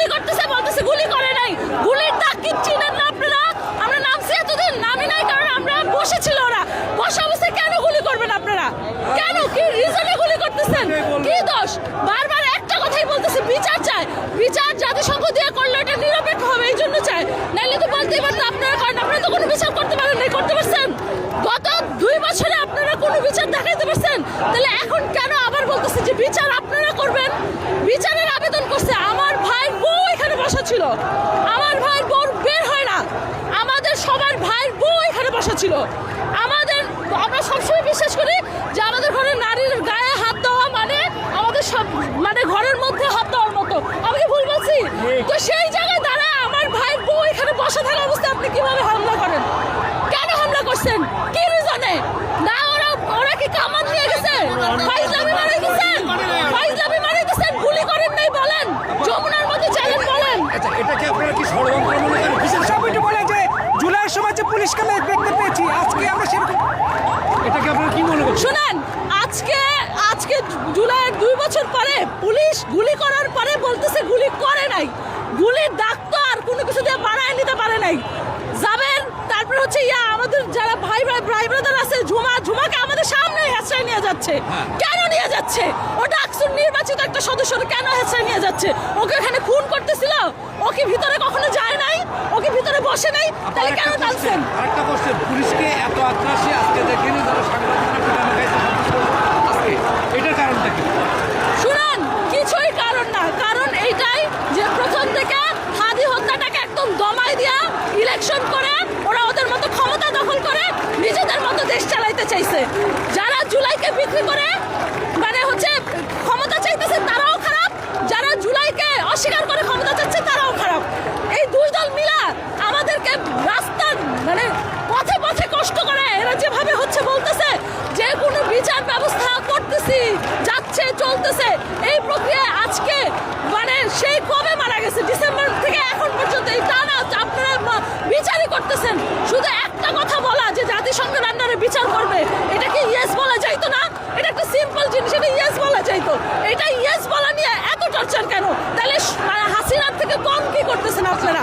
গুলি করতেছে, বলতেছে গুলি করে নাই। গুলির দাগ কি না আপনারা? আমরা নামছি এতদিন নামি নাই, কারণ আমরা বসেছিল ওরা। বসে অবস্থায় কেন গুলি করবেন আপনারা? কেন? কি রিজনে গুলি করতেছেন? কি দোষ? বারবার একটা কথাই বলতেছে, বিচার চায় বিচার জাতিসংঘ দিয়ে করলে এটা নিরপেক্ষ হবে এই জন্য চায় নাইলে তো বলতেই পারতো আপনারা করেন আপনারা তো কোনো বিচার করতে পারেন নাই করতে পারছেন গত দুই বছরে আপনারা কোনো বিচার দেখাইতে পারছেন তাহলে এখন কেন আবার বলতেছে যে বিচার আপনারা করবেন বিচারের আবেদন করছে আমার ভাইয়ের বউ এখানে বসা ছিল আমার ভাইয়ের বোন বের হয় না। আমাদের সবার ভাইয়ের বউ এখানে বসা ছিল আমাদের আমরা সবসময় বিশ্বাস করি যে আমাদের ঘরে নারীর গায়ে হাত দেওয়া মানে আমাদের সব মানে ঘরের মধ্যে হাত দেওয়ার মতো আমি কি ভুল বলছি তো সেই জায়গায় দাঁড়ায় আমার ভাইয়ের বউ এখানে বসে থাকা অবস্থায় আপনি কীভাবে হামলা করেন কেন হামলা করছেন কি রিজনে না ওরা ওরা কি কামান নিয়ে গেছে ফাইজলামি মারা গেছেন ফাইজলামি মারা গেছেন গুলি করেন নাই বলেন যমুনার মধ্যে চ্যালেঞ্জ বলেন আচ্ছা এটাকে আপনারা কি ষড়যন্ত্র মনে করেন? বিশেষ সব একটু বলে যে জুলাইয়ের সময় যে পুলিশকে আমরা দেখতে পেয়েছি? আজকে আমরা সেরকম এটাকে আপনারা কি মনে করছেন? শুনেন আজকে আজকে জুলাইয়ের দুই বছর পরে পুলিশ গুলি করার পরে বলতেছে গুলি করে নাই। গুলির দাগ তো আর কোনো কিছু দিয়ে বাড়ায় নিতে পারে নাই। যাবেন তারপর হচ্ছে ইয়া আমাদের যারা ভাই ভাই ভাই ব্রাদার আছে ঝুমা ঝুমাকে আমাদের সামনে হেঁচড়ায় নিয়ে যাচ্ছে। কেন নিয়ে যাচ্ছে? ওটা আকসুর নির্বাচিত একটা সদস্য কেন হেঁচড়ায় নিয়ে যাচ্ছে? ওকে করতেছিল ও কি ভিতরে কখনো যায় নাই ও কি ভিতরে বসে নাই তাহলে কেন টানছেন? আরেকটা কোশ্চেন পুলিশকে এত আগ্রাসী আজকে দেখেনি যারা সাংবাদিকরা আজকে। এটার কারণটা কি? শুনুন কিছুই কারণ না। কারণ এইটাই যে প্রথম থেকে হাদি হত্যাটাকে একদম দমাই দিয়া ইলেকশন করে ওরা ওদের মতো ক্ষমতা দখল করে নিজেদের মতো দেশ চালাইতে চাইছে। যারা জুলাইকে বিক্রি করে বিচার করবে। এটা কি ইয়েস বলা যাইতো না? এটা একটা সিম্পল জিনিস, এটা ইয়েস বলা যাইতো। এটা ইয়েস বলা নিয়ে এত টর্চার কেন? তাহলে হাসিনার থেকে কম কি করতেছেন আপনারা?